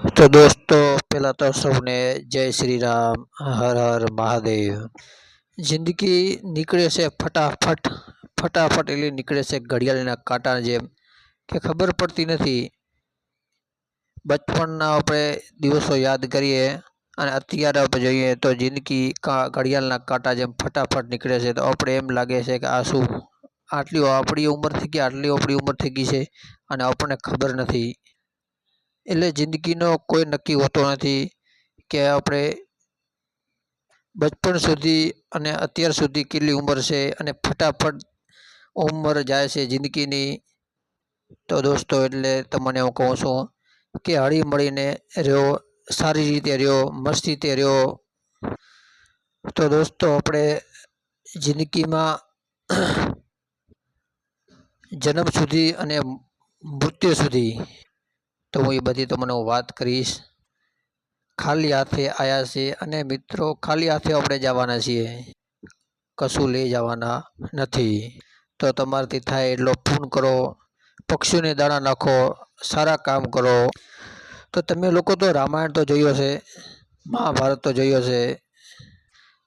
તો દોસ્તો પહેલાં તો સૌને જય શ્રી રામ હર હર મહાદેવ. જિંદગી નીકળે છે ફટાફટ ફટાફટ એટલે નીકળે છે ઘડિયાળના કાંટા જેમ, કે ખબર પડતી નથી. બચપણના આપણે દિવસો યાદ કરીએ અને અત્યારે આપણે જોઈએ તો જિંદગી ઘડિયાળના કાંટા જેમ ફટાફટ નીકળે છે. તો આપણે એમ લાગે છે કે આ શું, આટલી આપણી ઉંમર થઈ ગઈ આટલી આપણી ઉંમર થઈ ગઈ છે? અને આપણને ખબર નથી. એટલે જિંદગીનો કોઈ નક્કી હોતો નથી કે આપણે બચપણ સુધી અને અત્યાર સુધી કેટલી ઉંમર છે અને ફટાફટ ઉંમર જાય છે જિંદગીની. તો દોસ્તો, એટલે તમને હું કહું છું કે હળી મળીને રહ્યો, સારી રીતે રહ્યો, મસ્ત રીતે રહ્યો. તો દોસ્તો, આપણે જિંદગીમાં જન્મ સુધી અને મૃત્યુ સુધી તો હું એ બધી તમને હું વાત કરીશ. ખાલી હાથે આવ્યા છે અને મિત્રો, ખાલી હાથે આપણે જવાના છીએ. કશું લઈ જવાના નથી. તો તમારાથી થાય એટલો ફોન કરો, પક્ષીઓને દાણા નાખો, સારા કામ કરો. તો તમે લોકો તો રામાયણ તો જોયો છે મહાભારત તો જોયો છે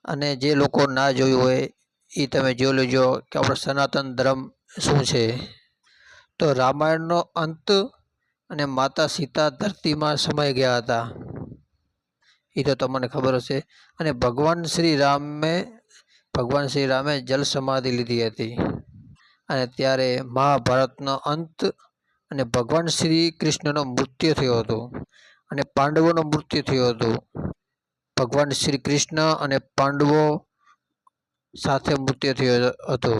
અને જે લોકો ના જોયું હોય એ તમે જોઈ લેજો કે આપણો સનાતન ધર્મ શું છે. તો રામાયણનો અંત અને માતા સીતા ધરતીમાં સમાઈ ગયા હતા. એ તો તમને ખબર હશે. અને ભગવાન શ્રી રામે, ભગવાન શ્રી રામે જલ સમાધિ લીધી હતી. અને ત્યારે મહાભારતનો અંત અને ભગવાન શ્રી કૃષ્ણનો મૃત્યુ થયો હતો. અને પાંડવોનું મૃત્યુ થયું હતું. ભગવાન શ્રી કૃષ્ણ અને પાંડવો સાથે મૃત્યુ થયું હતું.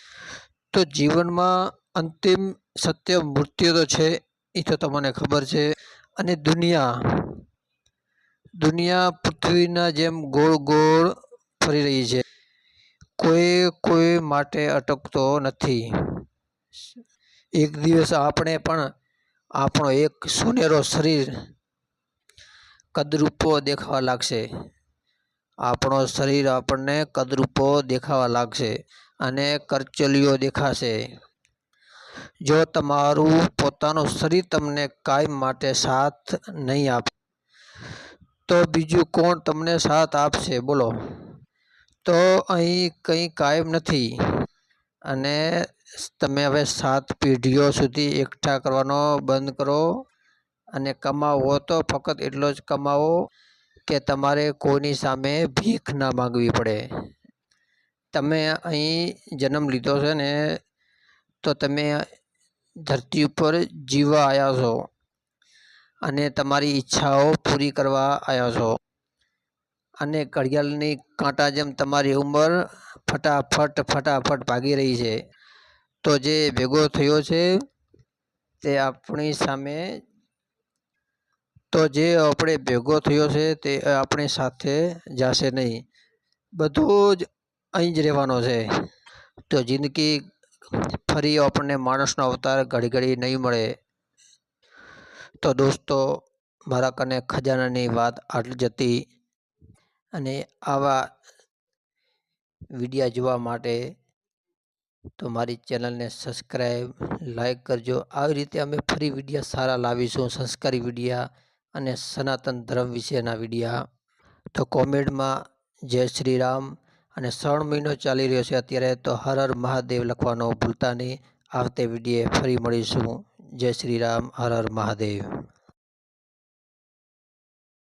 તો જીવનમાં અંતિમ સત્ય મૃત્યુ તો છે. એ તો તમને ખબર છે. અને દુનિયા દુનિયા પૃથ્વીના જેમ ગોળ ગોળ ફરી રહી છે. કોઈ કોઈ માટે અટકતો નથી. એક દિવસ આપણે પણ આપણો એક સુનેરો શરીર કદરૂપો દેખાવા લાગશે. આપણો શરીર આપણને કદરૂપો દેખાવા લાગશે અને કરચલીઓ દેખાશે. જો તમારું પોતાનું શરીર તમને કાયમ માટે સાથ નહીં આપે, તો બીજું કોણ તમને સાથ આપશે? બોલો. તો અહીં કંઈ કાયમ નથી અને તમે હવે સાત પેઢીઓ સુધી એકઠા કરવાનો બંધ કરો અને કમાવો તો ફક્ત એટલો જ કમાવો કે તમારે કોઈની સામે ભીખ ના માગવી પડે. તમે અહીં જન્મ લીધો છે ને, તો તમે ધરતી ઉપર જીવવા આવ્યા છો અને તમારી ઈચ્છાઓ પૂરી કરવા આવ્યા છો. અને ઘડિયાળની કાંટા જેમ તમારી ઉંમર ફટાફટ ફટાફટ ભાગી રહી છે. તો જે ભેગો થયો છે તે આપણી સામે તો જે આપણે ભેગો થયો છે તે આપણી સાથે જશે નહીં. બધું જ અહીં જ રહેવાનો છે. તો જિંદગી ફરી આપણને માણસનો અવતાર ઘડી ઘડી નહીં મળે. તો દોસ્તો, મારા કને ખજાનાની વાત આટલી જતી અને આવા વિડીયા જોવા માટે તો મારી ચેનલને સબસ્ક્રાઈબ લાઈક કરજો. આવી રીતે અમે ફરી વિડીયા સારા લાવીશું, સંસ્કારી વિડીયા અને સનાતન ધર્મ વિશેના વિડીયા. તો કોમેન્ટમાં જય શ્રી રામ. અને શ્રાવણ મહિનો ચાલી રહ્યો છે અત્યારે તો હર હર મહાદેવ લખવાનો ભૂલતા નહીં. આવતે વિડીએ ફરી મળીશું. જય શ્રી રામ, હર હર મહાદેવ.